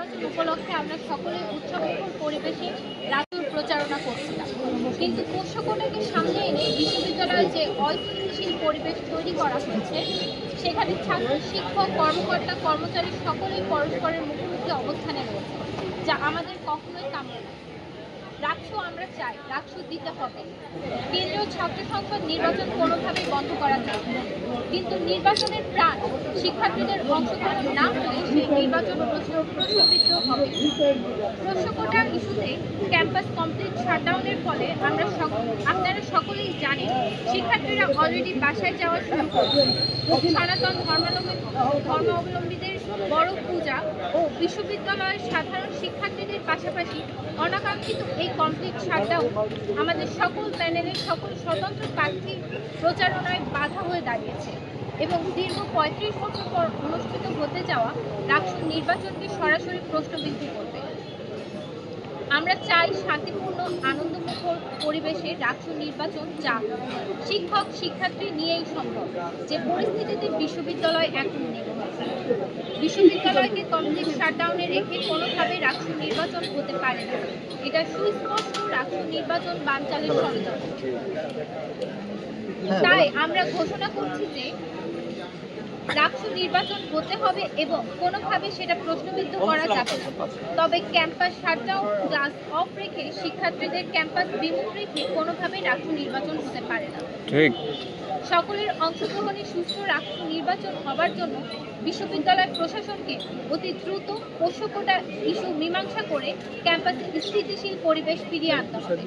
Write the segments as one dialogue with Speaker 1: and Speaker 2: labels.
Speaker 1: নির্বাচন উপলক্ষে আমরা সকলে উৎসবমুখর পরিবেশে রাজুর প্রচারণা করছিলাম। কিন্তু পোষ্যকোটাকে সামনে এনে বিশ্ববিদ্যালয়ে যে অস্থিতিশীল পরিবেশ তৈরি করা হয়েছে, সেখানে ছাত্র, শিক্ষক, কর্মকর্তা, কর্মচারী সকলেই পরস্পরের মুখোমুখি অবস্থানে রয়েছে, যা আমাদের কখনোই কাম্য না রাকসু আমরা চাই রাকসু দিতে হবে। কেন্দ্রীয় ছাত্র সংসদ নির্বাচন কোনোভাবেই বন্ধ করা না। কিন্তু নির্বাচনের প্রাণ শিক্ষার্থীদের অংশগ্রহণ না হলে সেই নির্বাচন প্রশ্ন- প্রশ্নবিদ্ধ হবে। প্রশ্নকোটা ইস্যুতে ক্যাম্পাস কমপ্লিট শাটডাউনের ফলে আমরা আপনারা সকলেই জানেন, শিক্ষার্থীরা অলরেডি বাসায় যাওয়া শুরু করেছে। সনাতন ধর্মাবলম্বী ধর্মাবলম্বীদের বড় পূজা ও বিশ্ববিদ্যালয়ের সাধারণ শিক্ষার্থীদের পাশাপাশি অনাকাঙ্ক্ষিত এই কমপ্লিট শাটডাউন আমাদের সকল প্যানেলের সকল স্বতন্ত্র প্রার্থী প্রচারণায় বাধা হয়ে দাঁড়িয়েছে এবং দীর্ঘ পঁয়ত্রিশ বছর পর অনুষ্ঠিত হতে যাওয়া রাষ্ট্র নির্বাচনকে সরাসরি প্রশ্নবিদ্ধ করবে। আমরা চাই শান্তিপূর্ণ আনন্দমুখর পরিবেশে রাষ্ট্র নির্বাচন যা শিক্ষক শিক্ষার্থী নিয়েই সম্ভব যে পরিস্থিতিতে বিশ্ববিদ্যালয় এখন নেই। বিশ্ববিদ্যালয়কে কমপ্লিট শাটডাউনে রেখে কোনোভাবে রাষ্ট্র নির্বাচন হতে পারে না। এটা সুস্পষ্ট রাষ্ট্র নির্বাচন বানচালের ষড়যন্ত্র। তাই আমরা ঘোষণা করছি যে রাষ্ট্র নির্বাচন হতে হবে এবং কোনোভাবে সেটা প্রশ্নবিদ্ধ করা যাবে না। তবে ক্যাম্পাস শাটডাউন ক্লাস অফ রেখে শিক্ষার্থীদের ক্যাম্পাস বিমুখ রেখে কোনোভাবে ডাকসু নির্বাচন হতে পারে না।
Speaker 2: ঠিক।
Speaker 1: সকলের অংশগ্রহণে সুস্থ রাষ্ট্র নির্বাচন হবার জন্য বিশ্ববিদ্যালয় প্রশাসনকে অতি দ্রুত পোষ্যকোটা ইস্যু মীমাংসা করে ক্যাম্পাসে স্থিতিশীল পরিবেশ ফিরিয়ে আনতে হবে।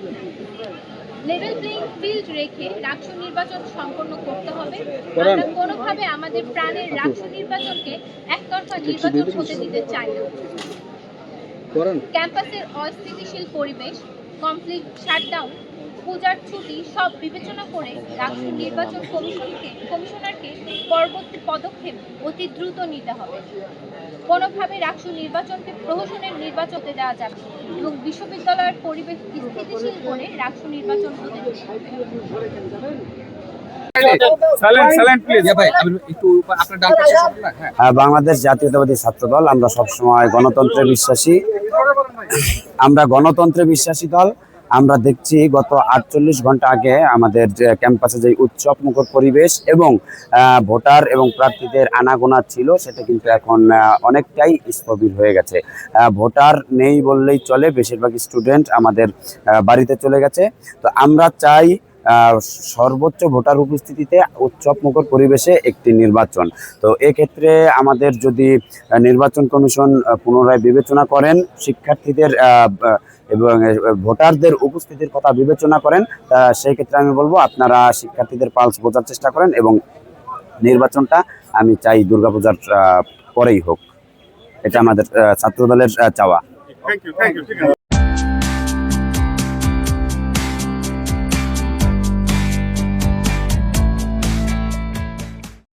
Speaker 1: লেভেল প্লেইং ফিল্ড রেখে রাষ্ট্র নির্বাচন সম্পন্ন করতে হবে। আমরা কোনোভাবে আমাদের প্রাণের রাষ্ট্র নির্বাচনকে একতরফা নির্বাচন হতে দিতে চাই না। ক্যাম্পাসের অস্থিতিশীল পরিবেশ কমপ্লিট শাটডাউন পূজার ছুটি সব বিবেচনা করে রাষ্ট্র নির্বাচন কমিশনকে কমিশনারকে পরবর্তী পদক্ষেপ অতি দ্রুত নিতে হবে। কোনোভাবে রাষ্ট্র নির্বাচনকে প্রহসনের নির্বাচন হতে দেওয়া যাবে এবং বিশ্ববিদ্যালয়ের পরিবেশ স্থিতিশীল করে রাষ্ট্র নির্বাচন হতে দিতে হবে
Speaker 2: সাইলেন্ট সাইলেন্ট প্লিজ ভাই আমি একটু আপনার ডান পাশে সরুন না? হ্যাঁ।
Speaker 3: আহ, বাংলাদেশ জাতীয়তাবাদী ছাত্র দল আমরা সবসময় গণতন্ত্রে বিশ্বাসী। আমরা গণতন্ত্রে বিশ্বাসী দল আমরা দেখছি গত আটচল্লিশ ঘণ্টা আগে আমাদের যে ক্যাম্পাসে যে উৎসব মুখর পরিবেশ এবং ভোটার এবং প্রার্থীদের আনাগোনা ছিল, সেটা কিন্তু এখন অনেকটাই স্থবির হয়ে গেছে। ভোটার নেই বললেই চলে বেশিরভাগ স্টুডেন্ট আমাদের বাড়িতে চলে গেছে। তো আমরা চাই সর্বোচ্চ ভোটার উপস্থিতিতে উৎসবমুখর পরিবেশে একটি নির্বাচন। তো এক্ষেত্রে আমাদের যদি নির্বাচন কমিশন পুনরায় বিবেচনা করেন, শিক্ষার্থীদের এবং ভোটারদের উপস্থিতির কথা বিবেচনা করেন সেই ক্ষেত্রে আমি বলব আপনারা শিক্ষার্থীদের পালস বোঝার চেষ্টা করেন এবং নির্বাচনটা আমি চাই দুর্গাপূজার পরেই হোক। এটা আমাদের ছাত্রদলের চাওয়া।